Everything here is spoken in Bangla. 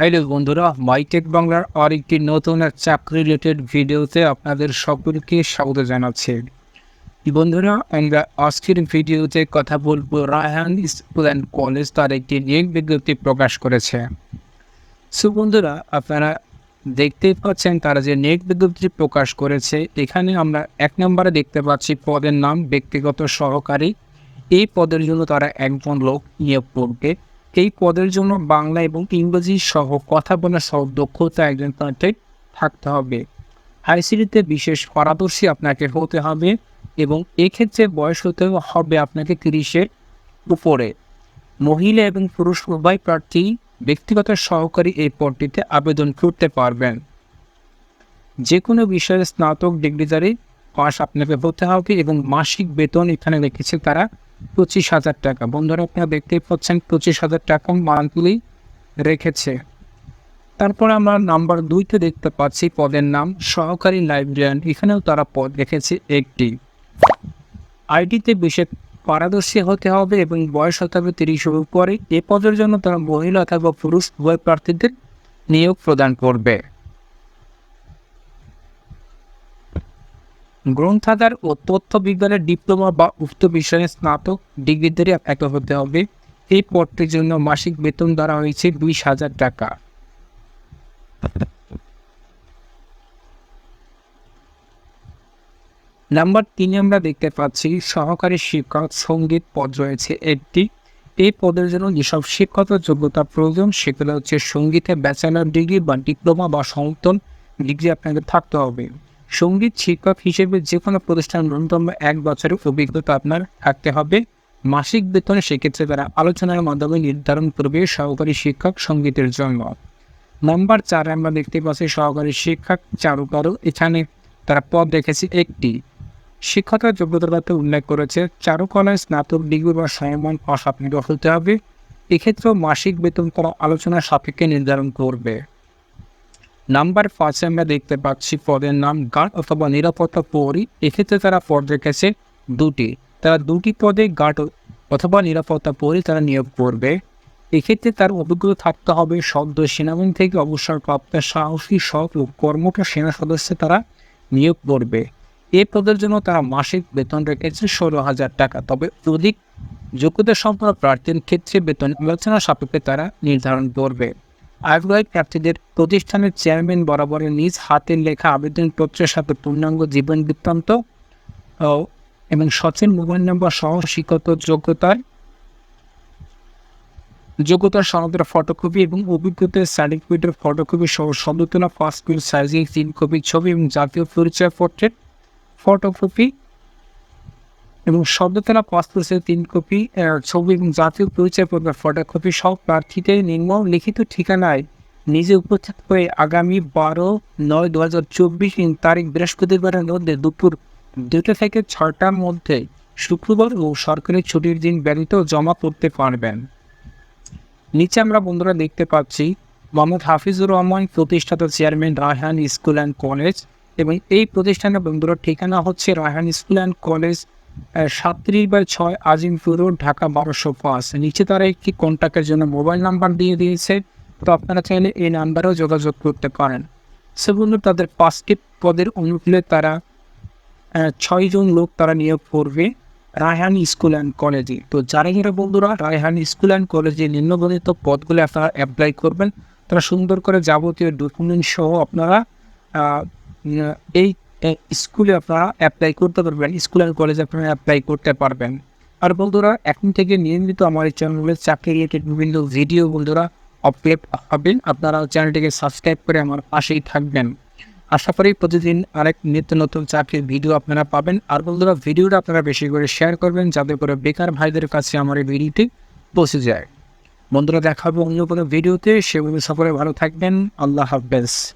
হ্যালো বন্ধুরা মাইটেক বাংলার আরেকটি নতুন এক চাকরি রিলেটেড ভিডিওতে আপনাদের সকলকে স্বাগত জানাচ্ছি। বন্ধুরা, আমরা আজকের ভিডিওতে কথা বলব রায়হান স্কুল অ্যান্ড কলেজ তার একটি নিয়োগ বিজ্ঞপ্তি প্রকাশ করেছে। সো বন্ধুরা, আপনারা দেখতেই পাচ্ছেন তারা যে নিয়োগ বিজ্ঞপ্তি প্রকাশ করেছে, এখানে আমরা এক নম্বরে দেখতে পাচ্ছি পদের নাম, ব্যক্তিগত সহকারী। এই পদের জন্য তারা একজন লোক নিয়োগ করবে। এই পদের জন্য বাংলা এবং ইংরেজি সহ কথা বলা সহ দক্ষতা একজন তাতে থাকতে হবে। আইসিডিতে বিশেষ পারদর্শী আপনাকে হতে হবে এবং এক্ষেত্রে বয়স হতে হবে আপনাকে তিরিশের উপরে। মহিলা এবং পুরুষ উভয় প্রার্থী ব্যক্তিগত সহকারী এই পদটিতে আবেদন করতে পারবেন। যে কোনো বিষয়ে স্নাতক ডিগ্রিধারী পাস আপনাকে হতে হবে এবং মাসিক বেতন এখানে রেখেছে তারা পঁচিশ হাজার টাকা। বন্ধুরা, আপনারা দেখতেই পাচ্ছেন পঁচিশ হাজার টাকা মান্থলি রেখেছে। তারপর আমরা নাম্বার দুইতে দেখতে পাচ্ছি পদের নাম, সহকারী লাইব্রেরিয়ান এখানেও তারা পদ রেখেছে একটি। আইটিতে বিশেষ পারদর্শী হতে হবে এবং বয়স হতে হবে তিরিশের উপরে। এ পদের জন্য তারা মহিলা অথবা পুরুষ উভয় প্রার্থীদের নিয়োগ প্রদান করবে। গ্রন্থাগার ও তথ্য বিজ্ঞানের ডিপ্লোমা বা উক্ত বিষয়ে স্নাতক ডিগ্রিধারী আপনাকে হতে হবে। এই পদটির জন্য মাসিক বেতন ধরা হয়েছে বিশ হাজার টাকা। নাম্বার তিনে আমরা দেখতে পাচ্ছি, সহকারী শিক্ষক সংগীত পদ রয়েছে একটি। এই পদের জন্য যেসব শিক্ষত যোগ্যতা প্রয়োজন, সেগুলো হচ্ছে সঙ্গীতে ব্যাচেলার ডিগ্রি বা ডিপ্লোমা বা সমর্থন ডিগ্রি আপনাকে থাকতে হবে। সংগীত শিক্ষক হিসেবে যে কোনো প্রতিষ্ঠান ন্যূনতম এক বছরের অভিজ্ঞতা আপনার থাকতে হবে। মাসিক বেতনে সেক্ষেত্রে তারা আলোচনার মাধ্যমে নির্ধারণ করবে সহকারী শিক্ষক সঙ্গীতের জন্য। নাম্বার চারে আমরা দেখতে পাচ্ছি সহকারী শিক্ষক চারুকারু এখানে তারা পদ রেখেছে একটি। শিক্ষকতার যোগ্যতাতে উল্লেখ করেছে চারুকলায় স্নাতক, ডিগ্রি বা পাশ আপনাকে হতে হবে। এক্ষেত্রেও মাসিক বেতন করা আলোচনার সাপেক্ষে নির্ধারণ করবে। নাম্বার পাঁচে আমরা দেখতে পাচ্ছি পদের নাম গার্ড অথবা নিরাপত্তা প্রহরী এক্ষেত্রে তারা পদ রেখেছে দুটি। তারা দুটি পদে গার্ড অথবা নিরাপত্তা প্রহরী তারা নিয়োগ করবে। এক্ষেত্রে তার অভিজ্ঞতা থাকতে হবে সদ্য সেনাবাহিনী থেকে অবসরপ্রাপ্ত সাহসী সৎ ও কর্মঠ সেনা সদস্য তারা নিয়োগ করবে। এ পদের জন্য তারা মাসিক বেতন রেখেছে ষোলো হাজার টাকা, তবে অধিক যোগ্যতা সম্পন্ন প্রার্থীর ক্ষেত্রে বেতন আলোচনা সাপেক্ষে তারা নির্ধারণ করবে। আগ্রহী প্রার্থীদের প্রতিষ্ঠানের চেয়ারম্যান বরাবরের নিজ হাতের লেখা আবেদনপত্রের সাথে পূর্ণাঙ্গ জীবন বৃত্তান্ত এবং সচিন মোবাইল নম্বর সহ শিক্ষত যোগ্যতার যোগ্যতার সনদের ফটোকপি এবং অভিজ্ঞতার সার্টিফিকেটের ফটোকপি সহ সদতলা পাসপোর্ট সাইজের তিন কপি ছবি এবং জাতীয় পরিচয়পত্রের ফটোকপি এবং সদ্যতলা পাসপোর্টের তিন কপি ছবি এবং জাতীয় পরিচয়পত্রের ফটোকপি সব প্রার্থীদের নিম্ন লিখিত ঠিকানায় নিজে উপস্থিত হয়ে আগামী বারো নয় দু হাজার চব্বিশ তারিখ বৃহস্পতিবারের মধ্যে দুপুর দুটো থেকে ছটার মধ্যে শুক্রবার ও সরকারি ছুটির দিন ব্যতীত জমা করতে পারবেন। নিচে আমরা বন্ধুরা দেখতে পাচ্ছি, মোহাম্মদ হাফিজুর রহমান প্রতিষ্ঠাতা chairman Raihan school and college এবং এই প্রতিষ্ঠানের বন্ধুরা ঠিকানা হচ্ছে রায়হান স্কুল অ্যান্ড কলেজ সাতত্রিশ বাই ছয় আজিমপুর রোড ঢাকা বারোশো পাঁচ। নিচে তারা একটি কন্ট্যাক্টের জন্য মোবাইল নাম্বার দিয়ে দিয়েছে। তো আপনারা চাইলে এই নাম্বারেও যোগাযোগ করতে পারেন। সে বন্ধু, তাদের পাঁচটি পদের অনুকূলে তারা ছয়জন লোক তারা নিয়োগ করবে রায়হান স্কুল অ্যান্ড কলেজে। তো যারা যারা বন্ধুরা রায়হান স্কুল অ্যান্ড কলেজে নিম্নবর্ণিত পদগুলো আপনারা অ্যাপ্লাই করবেন। তারা সুন্দর করে যাবতীয় ডকুমেন্ট সহ আপনারা এই স্কুলে আপনারা অ্যাপ্লাই করতে পারবেন স্কুল অ্যান্ড কলেজে আপনারা অ্যাপ্লাই করতে পারবেন। আর বন্ধুরা, এখন থেকে নিয়মিত আমার এই চ্যানেলে চাকরি রিলেটেড বিভিন্ন ভিডিও বন্ধুরা আপলোড হবেন আপনারা চ্যানেলটিকে সাবস্ক্রাইব করে আমার পাশেই থাকবেন। আশা করি প্রতিদিন আরেক নিত্য নতুন চাকরির ভিডিও আপনারা পাবেন। আর বন্ধুরা ভিডিওটা আপনারা বেশি করে শেয়ার করবেন, যাতে করে বেকার ভাইদের কাছে আমার এই ভিডিওটি পৌঁছে যায়। বন্ধুরা দেখাবো অন্য কোনো ভিডিওতে সেগুলো সকলে ভালো থাকবেন। আল্লাহ হাফেজ।